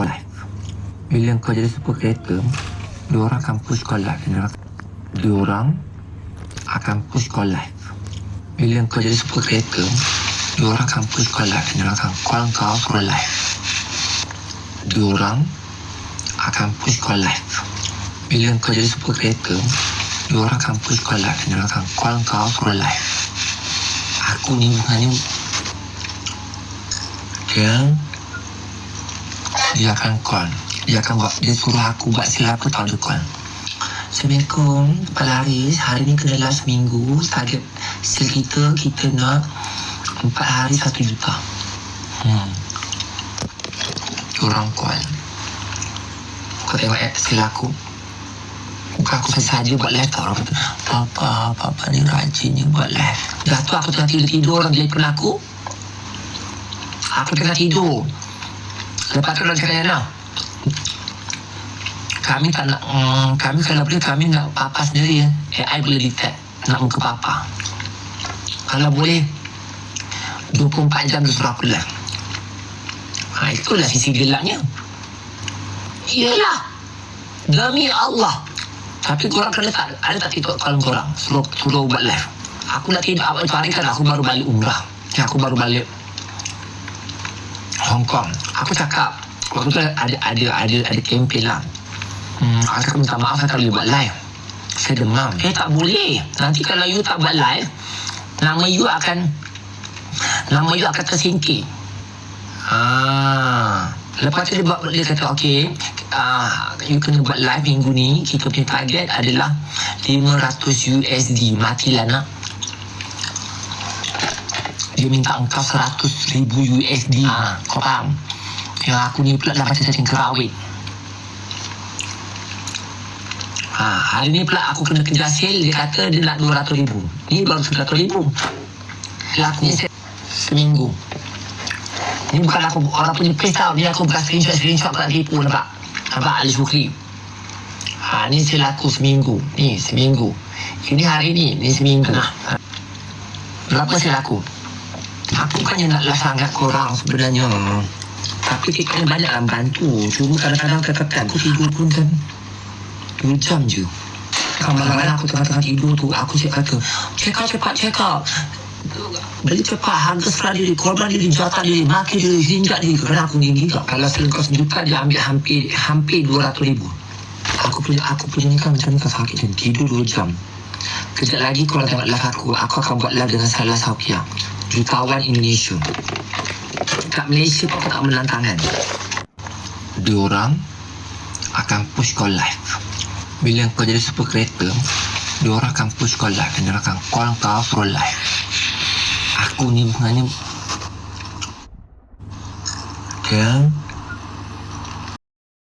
kau live. Bila kau jadi super creator, dia orang akan push kau live. Dia orang, akan push kau live. Bila kau jadi super creator, dia orang akan push kau live. Dia akan call kau suruh live. Dia orang akan push kau live. Bila kau jadi super creator, dia orang akan push kau live. Dia akan call kau suruh live. Aku ni bukannya dia dia akan call. Dia akan buat dia suruh aku buat silap aku tahu dia call. Assalamualaikum. Pak Laris hari ni kena last minggu. Target skill kita kita nak empat hari satu juta. Hmm. Orang call. Kau tengok eh, skill aku. Bukan aku saja buat live tau. Orang kata Papa, papa ni rajin ni buat live. Dah tu aku tengah tidur-tidur Orang telefon aku. Aku tengah tidur Lepas tu orang cakap lah. Kami tak nak mm, Kami kalau boleh Kami nak papa sendiri eh. AI boleh detect Nak muka papa. Kalau boleh 24 jam aku live ha, Itulah sisi gelapnya Iyalah. Demi Allah. Tapi korang kena tak Ada tak TikTok kalau korang? Suruh, suruh buat live. Aku nak tidur Aku baru balik umrah. Ya, Aku baru balik Hong Kong. Aku cakap waktu tu ada ada ada ada kempen lah. Hmm, aku cakap minta maaf saya tak boleh buat live. Saya demam. Eh tak boleh. Nanti kalau you tak buat live, nama you akan nama you akan tersingkir. Ah. Lepas tu dia, buat, dia kata okay uh, You kena buat live minggu ni Kita punya target adalah 500 USD Matilah nak dia minta engkau 100 ribu USD ha, kau faham? Yang aku ni pula dah macam cacing kerawit ha, hari ni pula aku kena kejar sale dia kata dia nak 200 ribu. Ni baru 100 ribu. Laku seminggu. Ni bukan aku orang punya place tau. Ni aku bukan screenshot screenshot bukan tipu nampak? Nampak Ali Syukri ha, ni saya laku seminggu. Ni seminggu. Ini hari ni ni seminggu. Ha. berapa saya laku Aku bukannya naklah sangat korang sebenarnya. Tapi kita kan banyak lah bantu. Cuma kadang-kadang katakan aku tidur pun kan Dua jam je. Kan malam-malam aku tengah-tengah tidur tu Aku cakap kata Check out cepat check out. Beli cepat harga serah diri Korban diri jatah diri Maki diri Hinjak diri. Kerana aku ni gila Kalau selengkau sejuta Dia ambil hampir Hampir 200 ribu. Aku punya Aku punya ni kan macam ni kan sakit kan. Tidur 2 jam. Kejap lagi kalau tengok live aku. Aku akan buat live dengan Salah Saukia jutawan Indonesia. Kat Malaysia pun tak menang tangan. Diorang akan push kau live. Bila kau jadi super creator, diorang akan push kau live dan diorang akan call kau for live. Aku ni bukannya Okay.